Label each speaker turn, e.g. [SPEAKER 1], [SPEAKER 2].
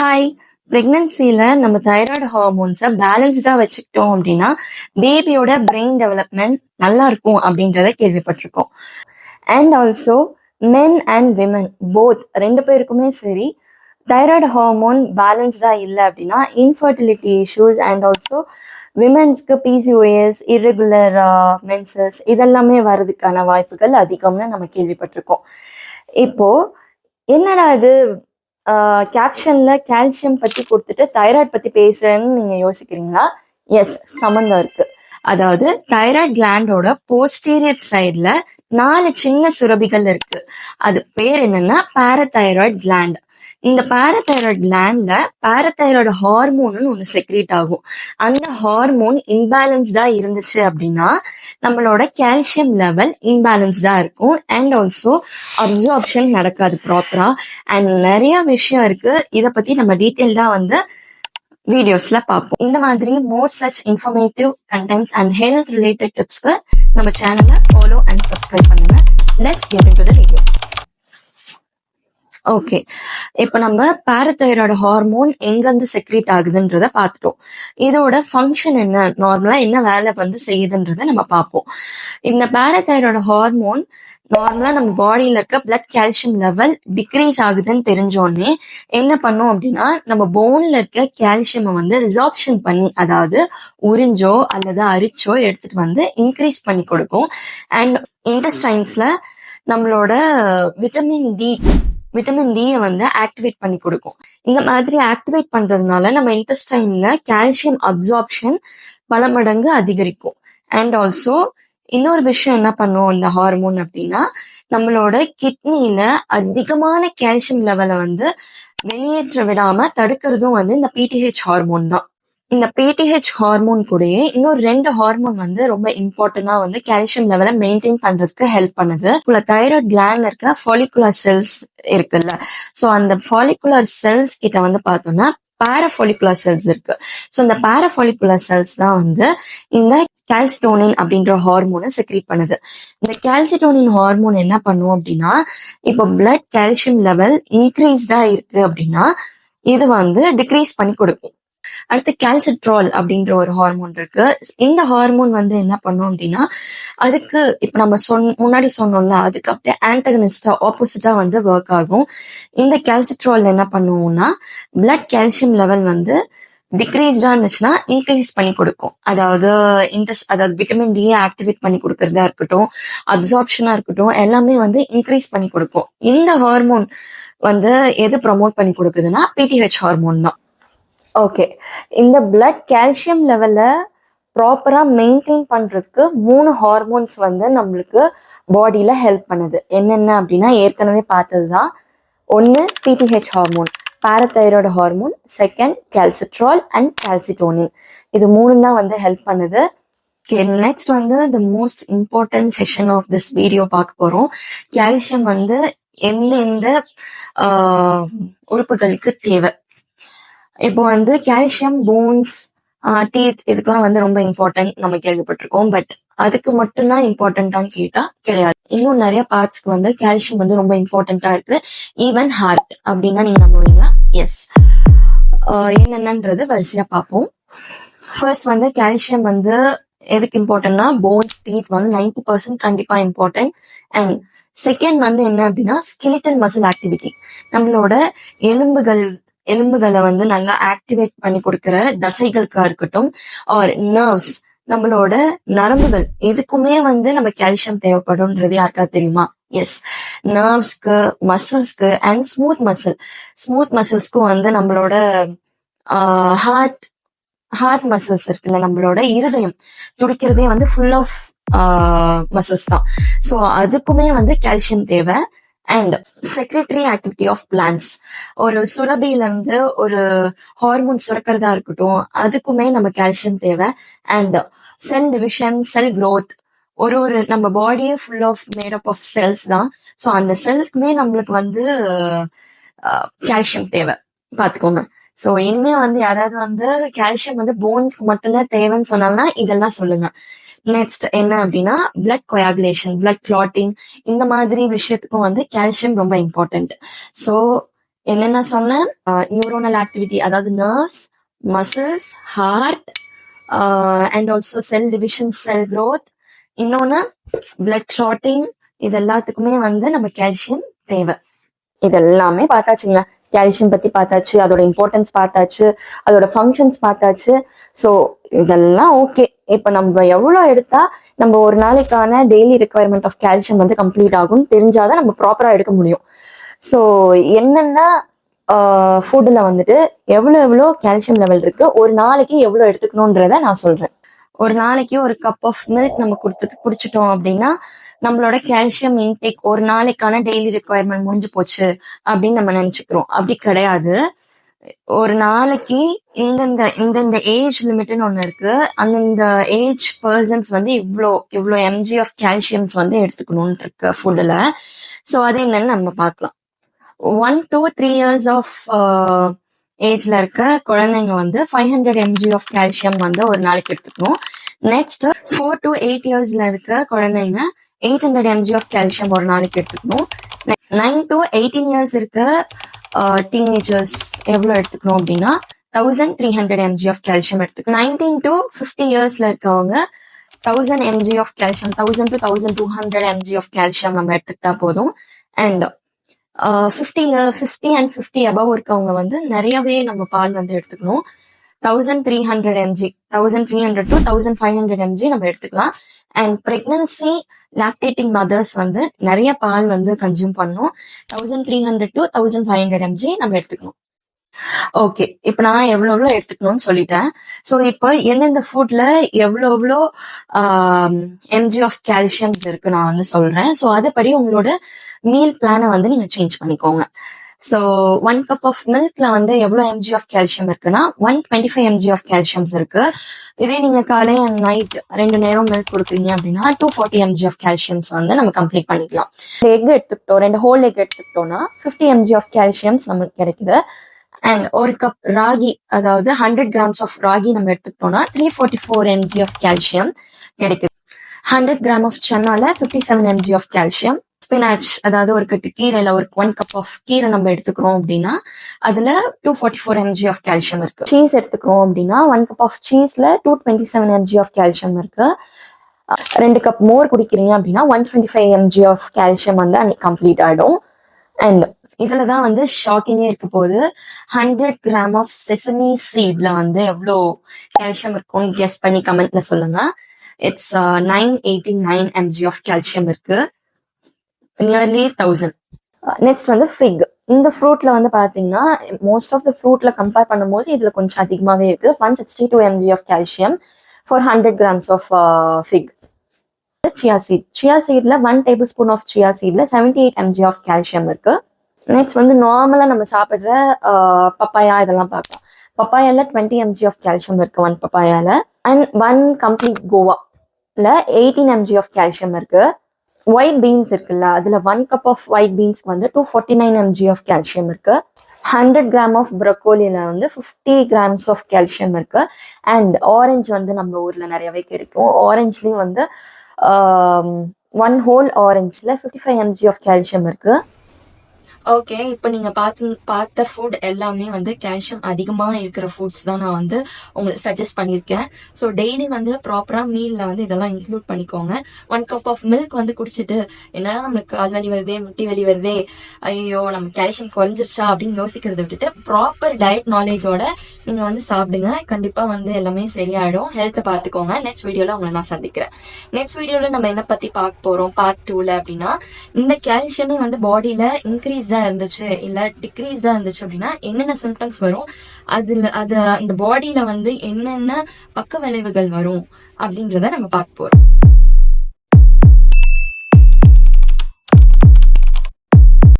[SPEAKER 1] Hi ப்ரெக்னன்சியில் நம்ம thyroid ஹார்மோன்ஸை பேலன்ஸ்டாக வச்சுக்கிட்டோம் அப்படின்னா பேபியோட பிரெயின் டெவலப்மெண்ட் நல்லா இருக்கும் அப்படின்றத கேள்விப்பட்டிருக்கோம். And also men and women both ரெண்டு பேருக்குமே சரி தைராய்டு ஹார்மோன் பேலன்ஸ்டாக இல்லை அப்படின்னா இன்ஃபர்டிலிட்டி இஷ்யூஸ் அண்ட் ஆல்சோ விமென்ஸ்க்கு பிசிஓஎஸ் இர்ரெகுலர் மென்சஸ் இதெல்லாமே வர்றதுக்கான வாய்ப்புகள் அதிகம்னு நம்ம கேள்விப்பட்டிருக்கோம். இப்போ என்னடா இது கேப்ஷன்ல கால்சியம் பத்தி கொடுத்துட்டு தைராய்டு பத்தி பேசுறேன்னு நீங்க யோசிக்கிறீங்களா? எஸ் சம்மந்தம் இருக்கு. அதாவது தைராய்டு கிளாண்டோட போஸ்டீரியட் சைடில் நாலு சின்ன சுரபிகள் இருக்கு. அது பேர் என்னன்னா பாரதைராய்டு கிளாண்ட் இந்த பாரதைராய்டு கிளாண்ட்ல பாரதைராய்டு ஹார்மோன்னு ஒன்று செக்ரேட் ஆகும். அந்த ஹார்மோன் இன்பேலன்ஸ்டா இருந்துச்சு அப்படின்னா நம்மளோட கால்சியம் லெவல் இன்பேலன்ஸ்டா இருக்கும். அண்ட் ஆல்சோ அப்சார்ப்ஷன் நடக்காது ப்ராப்பரா அண்ட் நிறைய விஷயம் இருக்கு. இதை பத்தி நம்ம டீட்டெயில்டா வந்து வீடியோஸ்ல பார்ப்போம். இந்த மாதிரி more such informative contents and health related டிப்ஸ்க்கு நம்ம சேனலை ஃபாலோ அண்ட் சப்ஸ்கிரைப் பண்ணுங்க. Let's get into the video okay இப்போ நம்ம பாரதைராய்டு ஹார்மோன் எங்கேருந்து செக்ரேட் ஆகுதுன்றத பார்த்துட்டோம். இதோட ஃபங்க்ஷன் என்ன? நார்மலா என்ன வேலை வந்து செய்யுதுன்றத நம்ம பார்ப்போம். இந்த பாரதைராய்டு ஹார்மோன் நார்மலா நம்ம பாடியில இருக்க பிளட் கால்சியம் லெவல் டிக்ரீஸ் ஆகுதுன்னு தெரிஞ்சோடனே என்ன பண்ணும் அப்படின்னா நம்ம போன்ல இருக்க கால்சியம் வந்து ரிசார்ப்ஷன் பண்ணி அதாவது உறிஞ்சோ அல்லது அரிச்சோ எடுத்துட்டு வந்து இன்க்ரீஸ் பண்ணி கொடுக்கும். அண்ட் இன்டஸ்டைன்ஸ்ல நம்மளோட விட்டமின் டி விட்டமின் டியை வந்து ஆக்டிவேட் பண்ணி கொடுக்கும். இந்த மாதிரி ஆக்டிவேட் பண்றதுனால நம்ம இன்டெஸ்டைன்ல கால்சியம் அப்சார்ப்ஷன் பல மடங்கு அதிகரிக்கும். அண்ட் ஆல்சோ இன்னொரு விஷயம் என்ன பண்ணுவோம் இந்த ஹார்மோன் அப்படின்னா நம்மளோட கிட்னியில அதிகமான கால்சியம் லெவலை வந்து வெளியேற்ற விடாம தடுக்கிறதும் வந்து இந்த பிடிஹெச் ஹார்மோன் தான். இந்த பிடிஹெச் ஹார்மோன் கூடயே இன்னும் ரெண்டு ஹார்மோன் வந்து ரொம்ப இம்பார்ட்டண்டா வந்து கால்சியம் லெவலை மெயின்டைன் பண்றதுக்கு ஹெல்ப் பண்ணுது. தைராய்ட் கிளாண்ட்ல இருக்க ஃபாலிகுலர் செல்ஸ் இருக்குல்ல. ஸோ அந்த ஃபாலிகுலர் செல்ஸ் கிட்ட வந்து பார்த்தோம்னா பேரஃபாலிகுலர் செல்ஸ் இருக்கு. ஸோ இந்த பேரஃபாலிகுலர் செல்ஸ் தான் வந்து இந்த கால்சிட்டோனின் அப்படின்ற ஹார்மோனை செக்ரீட் பண்ணுது. இந்த கால்சிட்டோனின் ஹார்மோன் என்ன பண்ணும் அப்படின்னா இப்போ பிளட் கால்சியம் லெவல் இன்க்ரீஸ்டா இருக்கு அப்படின்னா இது வந்து டிக்ரீஸ் பண்ணி கொடுக்கும். அடுத்து கேல்சிட்ரால் அப்படின்ற ஒரு ஹார்மோன் இருக்கு. இந்த ஹார்மோன் வந்து என்ன பண்ணும் அப்படின்னா அதுக்கு இப்ப நம்ம சொன் முன்னாடி சொன்னோம்ல அதுக்கு அப்படியே ஆன்டகனிஸ்டா ஆப்போசிட்டா வந்து ஒர்க் ஆகும். இந்த கேல்சிட்ரால் என்ன பண்ணுவோம்னா பிளட் கால்சியம் லெவல் வந்து டிக்ரீஸ்டா இருந்துச்சுன்னா இன்க்ரீஸ் பண்ணி கொடுக்கும். அதாவது இன்ட்ரெஸ்ட் அதாவது விட்டமின் டியை ஆக்டிவேட் பண்ணி கொடுக்கறதா இருக்கட்டும் அப்சார்ப்ஷனா இருக்கட்டும் எல்லாமே வந்து இன்க்ரீஸ் பண்ணி கொடுக்கும். இந்த ஹார்மோன் வந்து எது ப்ரமோட் பண்ணி கொடுக்குதுன்னா பிடிஹெச் ஹார்மோன் தான். ஓகே இந்த பிளட் கால்சியம் லெவலை ப்ராப்பராக மெயின்டைன் பண்ணுறதுக்கு மூணு ஹார்மோன்ஸ் வந்து நம்மளுக்கு பாடியில் ஹெல்ப் பண்ணுது. என்னென்ன அப்படின்னா ஏற்கனவே பார்த்தது தான் ஒன்று PTH hormone parathyroid hormone second calcitriol and calcitonin இது மூணு தான் வந்து ஹெல்ப் பண்ணுது. நெக்ஸ்ட் வந்து the most important session of this video பார்க்க போகிறோம் கால்சியம் வந்து எந்தெந்த உறுப்புகளுக்கு தேவை? இப்போ வந்து கால்சியம் போன்ஸ் டீத் இதுக்கெல்லாம் வந்து ரொம்ப இம்பார்ட்டன்ட் நம்ம கேள்விப்பட்டிருக்கோம். பட் அதுக்கு மட்டும்தான் இம்பார்ட்டன்டான்னு கேட்டா கிடையாது. இன்னும் நிறைய பார்ட்ஸ்க்கு வந்து கால்சியம் வந்து ரொம்ப இம்பார்ட்டண்டா இருக்கு. ஈவன் ஹார்ட் அப்படின்னா நீங்க நம்புவீங்க எஸ் என்னென்னன்றது வரிசையா பார்ப்போம். ஃபர்ஸ்ட் வந்து கால்சியம் வந்து எதுக்கு இம்பார்ட்டன்ட்னா போன்ஸ் டீத் வந்து நைன்டி பர்சன்ட் கண்டிப்பா இம்பார்ட்டன்ட் அண்ட் செகண்ட் வந்து என்ன அப்படின்னா ஸ்கிலிட்டல் மசில் ஆக்டிவிட்டி நம்மளோட எலும்புகள் எலும்புகளை வந்து நல்லா ஆக்டிவேட் பண்ணி கொடுக்கிற தசைகளுக்கா இருக்கட்டும் ஆர் நர்வ்ஸ் நம்மளோட நரம்புகள் இதுக்குமே வந்து நம்ம கால்சியம் தேவைப்படும்ன்றது யாருக்கா தெரியுமா? எஸ் நர்வ்ஸ்க்கு மசில்ஸ்க்கு அண்ட் ஸ்மூத் மசில் ஸ்மூத் மசில்ஸ்க்கும் வந்து நம்மளோட ஹார்ட் ஹார்ட் மசில்ஸ் இருக்குல்ல நம்மளோட இருதயம். துடிக்கிறதே வந்து ஃபுல் ஆஃப் மசில்ஸ் தான். ஸோ அதுக்குமே வந்து கால்சியம் தேவை. And secretory activity of plans ஒரு சுரபில இருந்து ஒரு ஹார்மோன் சுரக்கிறதா இருக்கட்டும் அதுக்குமே நம்ம கால்சியம் தேவை. And cell division cell growth ஒரு ஒரு நம்ம பாடியே full of made up of cells தான். ஸோ அந்த செல்ஸ்க்குமே நம்மளுக்கு வந்து கால்சியம் தேவை. பார்த்துக்கோங்க. ஸோ இனிமே வந்து யாராவது வந்து கால்சியம் வந்து போனுக்கு மட்டும்தான் தேவைன்னு சொன்னாங்கன்னா இதெல்லாம் சொல்லுங்க. நெக்ஸ்ட் என்ன அப்படின்னா பிளட் கொயாகுலேஷன் பிளட் கிளாட்டிங் இந்த மாதிரி விஷயத்துக்கும் வந்து கால்சியம் ரொம்ப இம்பார்ட்டன்ட் ஸோ என்னென்ன சொன்னேன்? நியூரோனல் ஆக்டிவிட்டி அதாவது nerves muscles heart and also cell division cell growth இன்னொன்னு பிளட் கிளாட்டிங் இது எல்லாத்துக்குமே வந்து நம்ம கால்சியம் தேவை. இதெல்லாமே பார்த்தாச்சுங்க. கேல்சியம் பத்தி பார்த்தாச்சு அதோட இம்பார்ட்டன்ஸ் பார்த்தாச்சு அதோட ஃபங்க்ஷன்ஸ் பார்த்தாச்சு. ஸோ இதெல்லாம் ஓகே இப்போ நம்ம எவ்வளோ எடுத்தா நம்ம ஒரு நாளைக்கான டெய்லி ரெக்குவயர்மெண்ட் ஆஃப் கால்சியம் வந்து கம்ப்ளீட் ஆகும் தெரிஞ்சாதான் நம்ம ப்ராப்பராக எடுக்க முடியும். ஸோ என்னென்ன ஃபுட்டில் வந்துட்டு எவ்வளோ எவ்வளோ கால்சியம் லெவல் இருக்கு ஒரு நாளைக்கு எவ்வளோ எடுத்துக்கணுன்றத நான் சொல்கிறேன் ஒரு நாளைக்கு ஒரு கப் ஆஃப் மில்க் நம்ம கொடுத்துட்டு குடிச்சிட்டோம் அப்படின்னா நம்மளோட கால்சியம் இன்டேக் ஒரு நாளைக்கான டெய்லி ரெக்குவயர்மெண்ட் முடிஞ்சு போச்சு அப்படின்னு நம்ம நினைச்சுக்கிறோம். அப்படி கிடையாது. ஒரு நாளைக்கு இந்தந்த இந்தந்த ஏஜ் லிமிட்னு ஒன்று இருக்கு. அந்தந்த ஏஜ் பர்சன்ஸ் வந்து இவ்வளோ இவ்வளோ எம்ஜி ஆஃப் கால்சியம்ஸ் வந்து எடுத்துக்கணும்னு இருக்கு ஃபுட்டில் ஸோ அது என்னன்னு நம்ம பார்க்கலாம். One two three years of ஏஜ்ல இருக்க குழந்தைங்க வந்து five hundred mg of calcium வந்து ஒரு நாளைக்கு எடுத்துக்கணும். நெக்ஸ்ட் ஃபோர் டு எயிட் இயர்ஸ்ல இருக்க குழந்தைங்க eight hundred mg of calcium ஒரு நாளைக்கு எடுத்துக்கணும். நைன் டு எயிட்டீன் இயர்ஸ் இருக்க டீனேஜர்ஸ் எவ்வளோ எடுத்துக்கணும் அப்படின்னா thousand three hundred mg of calcium எடுத்துக்கணும். நைன்டீன் டு ஃபிஃப்டி இயர்ஸ்ல இருக்கவங்க thousand mg of calcium thousand to thousand two hundred mg of calcium நம்ம எடுத்துக்கிட்டா போதும். And fifty fifty and fifty above இருக்கவங்க வந்து நிறையவே நம்ம பால் வந்து எடுத்துக்கணும். Thousand three hundred mg thousand three hundred to thousand five hundred mg நம்ம எடுத்துக்கலாம். அண்ட் ப்ரெக்னன்சி லாக்டேட்டிங் மதர்ஸ் வந்து நிறைய பால் வந்து கன்சியூம் பண்ணும் thousand three hundred to thousand five hundred mg நம்ம எடுத்துக்கணும். ஓகே இப்ப நான் எவ்வளோ எவ்வளோ எடுத்துக்கணும்னு சொல்லிட்டேன். ஸோ இப்போ எந்தெந்த ஃபுட்ல எவ்வளோ எவ்வளோ எம்ஜி ஆஃப் கால்சியம்ஸ் இருக்கு நான் வந்து சொல்றேன். ஸோ அதுபடி உங்களோட மீல் பிளானை வந்து நீங்க சேஞ்ச் பண்ணிக்கோங்க. ஸோ ஒன் கப் ஆஃப் மில்க்ல வந்து எவ்வளோ எம்ஜி ஆஃப் கால்சியம் இருக்குன்னா one twenty five mg of calciums இருக்கு. இதே நீங்க காலை அண்ட் நைட் ரெண்டு நேரம் மில்க் கொடுக்குறீங்க அப்படின்னா two forty mg of calciums வந்து நம்ம கம்ப்ளீட் பண்ணிக்கலாம். எக் எடுத்துக்கிட்டோம் ரெண்டு ஹோல் எக் எடுத்துக்கிட்டோம்னா ஃபிஃப்டி எம்ஜி ஆஃப் கால்சியம்ஸ் நமக்கு கிடைக்குது. அண்ட் ஒரு கப் ராகி அதாவது ஹண்ட்ரட் கிராம்ஸ் ஆஃப் ராகி நம்ம எடுத்துக்கிட்டோம்னா three forty four mg of calcium கிடைக்குது. Hundred gram of சன்னால fifty seven mg of calcium spinach அதாவது ஒரு கட்டு கீரையில ஒரு ஒன் கப் ஆஃப் கீரை நம்ம எடுத்துக்கிறோம் அப்படின்னா அதுல two forty four mg of calcium இருக்கு. சீஸ் எடுத்துக்கிறோம் அப்படின்னா one cup of சீஸ்ல two twenty seven mg of calcium இருக்கு. ரெண்டு கப் மோர் குடிக்கிறீங்க அப்படின்னா one twenty five mg of calcium வந்து அன்னைக்கு கம்ப்ளீட் ஆயிடும். அண்ட் இதுல தான் வந்து ஷாக்கிங்கே இருக்க போது ஹண்ட்ரட் கிராம் ஆஃப் செசமி சீட்ல வந்து எவ்வளோ கால்சியம் இருக்கும்னு கெஸ் பண்ணி கமெண்ட்ல சொல்லுங்க. It's nine eighty nine mg of calcium இருக்கு. நியர்லி தௌசண்ட் நெக்ஸ்ட் வந்து ஃபிக் இந்த ஃப்ரூட்ல வந்து பாத்தீங்கன்னா மோஸ்ட் ஆஃப் த ஃப்ரூட்ல கம்பேர் பண்ணும்போது இதுல கொஞ்சம் அதிகமாவே இருக்கு. One sixty two mg of calcium for hundred grams of fig chia seed chia சீட்ல one tablespoon of chia சீட்ல seventy eight mg of calcium இருக்கு. நெக்ஸ்ட் வந்து நார்மலா நம்ம சாப்பிடுற பப்பாயா இதெல்லாம் பார்க்கலாம். பப்பாயால டுவெண்ட்டி எம்ஜி ஆஃப் கால்சியம் இருக்கு ஒன் பப்பாயால அண்ட் ஒன் கம்ப்ளீட் கோவால எயிட்டீன் எம்ஜி ஆஃப் கால்சியம் இருக்கு. ஒயிட் பீன்ஸ் இருக்குல்ல அதுல ஒன் கப் ஆஃப் ஒயிட் பீன்ஸ்க்கு வந்து two forty nine mg of calcium இருக்கு. ஹண்ட்ரட் கிராம் ஆஃப் ப்ரொக்கோலியில் வந்து ஃபிஃப்டி கிராம்ஸ் ஆஃப் கால்சியம் இருக்கு. அண்ட் ஆரஞ்சு வந்து நம்ம ஊரில் நிறையவே கிடைக்கும். ஆரஞ்சுலேயும் வந்து one whole ஆரஞ்சில் fifty five mg of calcium இருக்கு. ஓகே இப்போ நீங்க பார்த்து பார்த்த ஃபுட் எல்லாமே வந்து கால்சியம் அதிகமா இருக்கிற ஃபுட்ஸ் தான் நான் வந்து உங்களுக்கு சஜஸ்ட் பண்ணியிருக்கேன் ஸோ டெய்லி வந்து ப்ராப்பரா மீலில் வந்து இதெல்லாம் இன்க்ளூட் பண்ணிக்கோங்க. ஒன் கப் ஆஃப் மில்க் வந்து குடிச்சிட்டு என்னடா நம்மளுக்கு கால் வலி வருதே முட்டி வலி வருதே ஐயோ நம்ம கால்சியம் குறைஞ்சிருச்சா அப்படின்னு யோசிக்கிறத விட்டுட்டு ப்ராப்பர் டயட் நாலேஜோட நீங்க வந்து சாப்பிடுங்க. கண்டிப்பா வந்து எல்லாமே சரியாயிடும். ஹெல்த்தை பார்த்துக்கோங்க நெக்ஸ்ட் வீடியோவில் உங்களை நான் சந்திக்கிறேன். நெக்ஸ்ட் வீடியோவில் நம்ம என்ன பத்தி பார்க்க போறோம்? பார்ட் டூல அப்படின்னா இந்த கால்சியமே வந்து பாடியில இன்க்ரீஸ்டாக இருந்துச்சு இல்லை டிக்ரீஸ்டாக இருந்துச்சு அப்படின்னா என்னென்ன சிம்டம்ஸ் வரும்? அதில் அது அந்த பாடியில் வந்து என்னென்ன பக்க விளைவுகள் வரும் அப்படின்றத நம்ம பார்க்க போகிறோம்